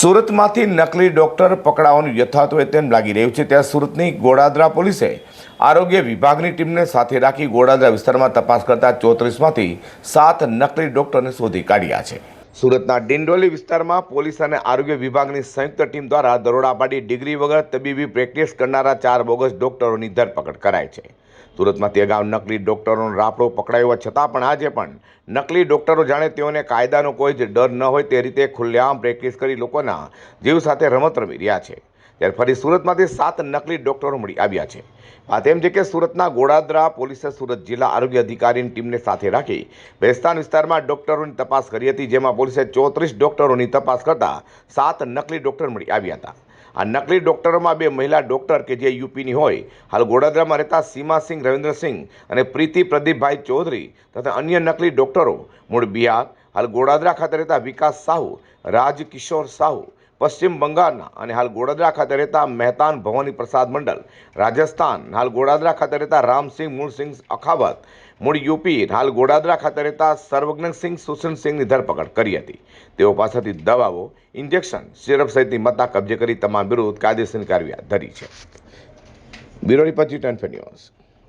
સુરતમાંથી નકલી ડોક્ટર પકડાવાનું યથાર્થ હોય તેમ લાગી રહ્યું છે. ત્યાં સુરતની ગોડાદરા પોલીસે આરોગ્ય વિભાગની ટીમને સાથે રાખી ગોડાદરા વિસ્તારમાં તપાસ કરતા ચોત્રીસમાંથી સાત નકલી ડોક્ટરને શોધી કાઢ્યા છે. સુરતના ડિંડોલી વિસ્તારમાં પોલીસ અને આરોગ્ય વિભાગની સંયુક્ત ટીમ દ્વારા દરોડા પાડી ડિગ્રી વગર તબીબી પ્રેક્ટિસ કરનારા ચાર બોગસ ડોક્ટરોની ધરપકડ કરાઈ છે. સુરતમાંથી અગાઉ નકલી ડોક્ટરોનો રાફડો પકડાયો છતાં પણ આજે પણ નકલી ડોક્ટરો જાણે તેઓને કાયદાનો કોઈ જ ડર ન હોય તે રીતે ખુલ્લેઆમ પ્રેક્ટિસ કરી લોકોના જીવ સાથે રમત રમી રહ્યા છે. ત્યારે ફરી સુરતમાંથી સાત નકલી ડોક્ટરો મળી આવ્યા છે. વાત એમ છે કે સુરતના ગોડાદરા પોલીસે સુરત જિલ્લા આરોગ્ય અધિકારીની ટીમને સાથે રાખી બેસ્તાન વિસ્તારમાં ડોક્ટરોની તપાસ કરી હતી, જેમાં પોલીસે ચોત્રીસ ડોક્ટરોની તપાસ કરતા સાત નકલી ડોક્ટર મળી આવ્યા હતા. આ નકલી ડોક્ટરોમાં બે મહિલા ડોક્ટર કે જે યુપીની હોય, હાલ ગોડાદરામાં રહેતા સીમાસિંહ રવિન્દ્રસિંહ અને પ્રીતિ પ્રદીપભાઈ ચૌધરી તથા અન્ય નકલી ડોક્ટરો, મૂળ બિહાર, હાલ ગોડાદરા ખાતે રહેતા વિકાસ સાહુ, રાજકિશોર સાહુ પશ્ચિમ બંગાળના અને હાલ ગોડાદરા ખાતે રહેતા મહેતાન ભવાની પ્રસાદ મંડલ રાજસ્થાન, હાલ ગોડાદરા ખાતે રહેતા રામસિંહ મૂળસિંહ અખાવત, મૂળ યુપી, હાલ ગોડાદરા ખાતે રહેતા સર્વજ્ઞસિંહ સુશનસિંહની ધરપકડ કરી હતી. તેઓ પાસેથી દવાઓ, ઇન્જેક્શન, સિરપ સહિતની મત્તા કબજે કરી તમામ વિરુદ્ધ કાયદેસરની કાર્યવાહી ધરી છે. Bureau report news.